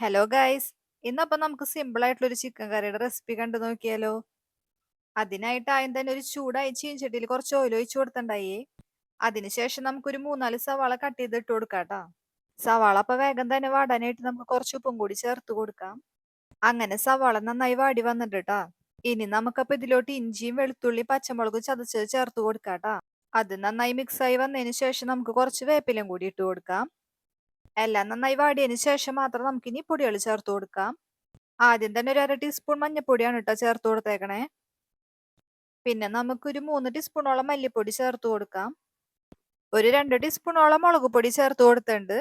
Hello guys ഇന്നപ്പം നമുക്ക് simple ആയിട്ടുള്ള ഒരു ചിക്കൻ കറിയുടെ റെസിപ്പി കണ്ടു നോക്കിയാലോ? അതിനായിട്ട് ആദ്യം തന്നെ ഒരു ചൂടായി ചീഞ്ചട്ടിയിൽ കുറച്ച് ഓയിൽ ഒഴിച്ചു കൊടുത്തിണ്ടായേ അതിനുശേഷം നമുക്കൊരു മൂന്നാൽ സവാള കട്ട് ചെയ്ത് ഇട്ട് സവാള അപ്പൊ വേഗം തന്നെ വാടാനായിട്ട് നമുക്ക് കുറച്ച് ഉപ്പും കൂടി ചേർത്ത് കൊടുക്കാം. അങ്ങനെ സവാള നന്നായി വാടി വന്നിട്ട് ഇനി നമുക്കപ്പോ ഇതിലോട്ട് ഇഞ്ചിയും വെളുത്തുള്ളി പച്ചമുളകും ചതച്ചത് ചേർത്ത് കൊടുക്കാട്ടാ. അത് നന്നായി മിക്സ് ആയി വന്നതിന് ശേഷം നമുക്ക് കുറച്ച് വേപ്പിലും കൂടി ഇട്ട് കൊടുക്കാം. എല്ലാം നന്നായി വാടിയതിന് ശേഷം മാത്രം നമുക്കിനി പൊടികൾ ചേർത്ത് കൊടുക്കാം. ആദ്യം തന്നെ ഒരു അര ടീസ്പൂൺ മഞ്ഞപ്പൊടിയാണ് കേട്ടോ ചേർത്ത് കൊടുത്തേക്കണേ. പിന്നെ നമുക്കൊരു മൂന്ന് ടീസ്പൂണോളം മല്ലിപ്പൊടി ചേർത്ത് കൊടുക്കാം. ഒരു രണ്ട് ടീസ്പൂണോളം മുളക് പൊടി ചേർത്ത് കൊടുത്തിട്ടുണ്ട്.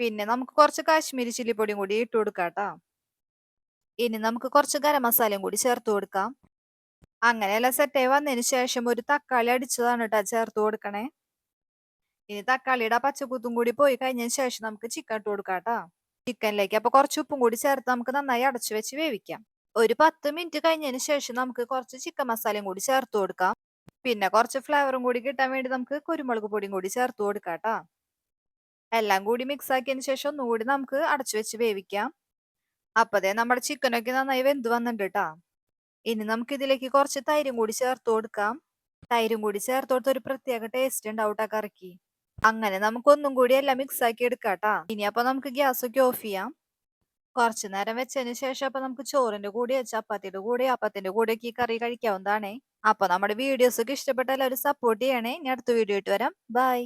പിന്നെ നമുക്ക് കുറച്ച് കാശ്മീരി ചില്ലി പൊടിയും കൂടി ഇട്ട് കൊടുക്കാം കേട്ടോ. ഇനി നമുക്ക് കുറച്ച് ഗരം മസാലയും കൂടി ചേർത്ത് കൊടുക്കാം. അങ്ങനെയെല്ലാം സെറ്റായി വന്നതിന് ശേഷം ഒരു തക്കാളി അടിച്ചതാണ് കേട്ടോ ചേർത്ത് കൊടുക്കണേ. ഇനി തക്കാളിയുടെ പച്ചക്കൂത്തും കൂടി പോയി കഴിഞ്ഞതിന് ശേഷം നമുക്ക് ചിക്കൻ ഇട്ട് കൊടുക്കാം കേട്ടോ ചിക്കനിലേക്ക് അപ്പൊ കുറച്ച് ഉപ്പും കൂടി ചേർത്ത് നമുക്ക് നന്നായി അടച്ചു വെച്ച് വേവിക്കാം. ഒരു പത്ത് മിനിറ്റ് കഴിഞ്ഞതിന് ശേഷം നമുക്ക് കുറച്ച് ചിക്കൻ മസാലയും കൂടി ചേർത്ത് കൊടുക്കാം. പിന്നെ കുറച്ച് ഫ്ലേവറും കൂടി കിട്ടാൻ വേണ്ടി നമുക്ക് കുരുമുളക് പൊടിയും കൂടി ചേർത്ത് കൊടുക്കാം കേട്ടോ എല്ലാം കൂടി മിക്സ് ആക്കിയതിന് ശേഷം ഒന്നുകൂടി നമുക്ക് അടച്ചു വെച്ച് വേവിക്കാം. അപ്പതേ നമ്മുടെ ചിക്കനൊക്കെ നന്നായി വെന്ത് വന്നിട്ടുണ്ട് കേട്ടോ ഇനി നമുക്ക് ഇതിലേക്ക് കുറച്ച് തൈരും കൂടി ചേർത്ത് കൊടുക്കാം. തൈരും കൂടി ചേർത്ത് ഒരു പ്രത്യേക ടേസ്റ്റ് ഉണ്ടാവും കേട്ടോ കറിക്ക്. അങ്ങനെ നമുക്കൊന്നും കൂടി എല്ലാം മിക്സ് ആക്കി എടുക്കാട്ടാ. ഇനി അപ്പൊ നമുക്ക് ഗ്യാസ് ഒക്കെ ഓഫ് ചെയ്യാം. കുറച്ചു നേരം വെച്ചതിന് ശേഷം അപ്പൊ നമുക്ക് ചോറിന്റെ കൂടെ ചപ്പാത്തിയുടെ കൂടെ അപ്പത്തിന്റെ കൂടെ ഒക്കെ ഈ കറി കഴിക്കാവുന്നതാണേ. അപ്പൊ നമ്മുടെ വീഡിയോസ് ഒക്കെ ഇഷ്ടപ്പെട്ട എല്ലാവരും സപ്പോർട്ട് ചെയ്യണേ. ഇനി അടുത്ത വീഡിയോ ഇട്ട് വരാം. ബൈ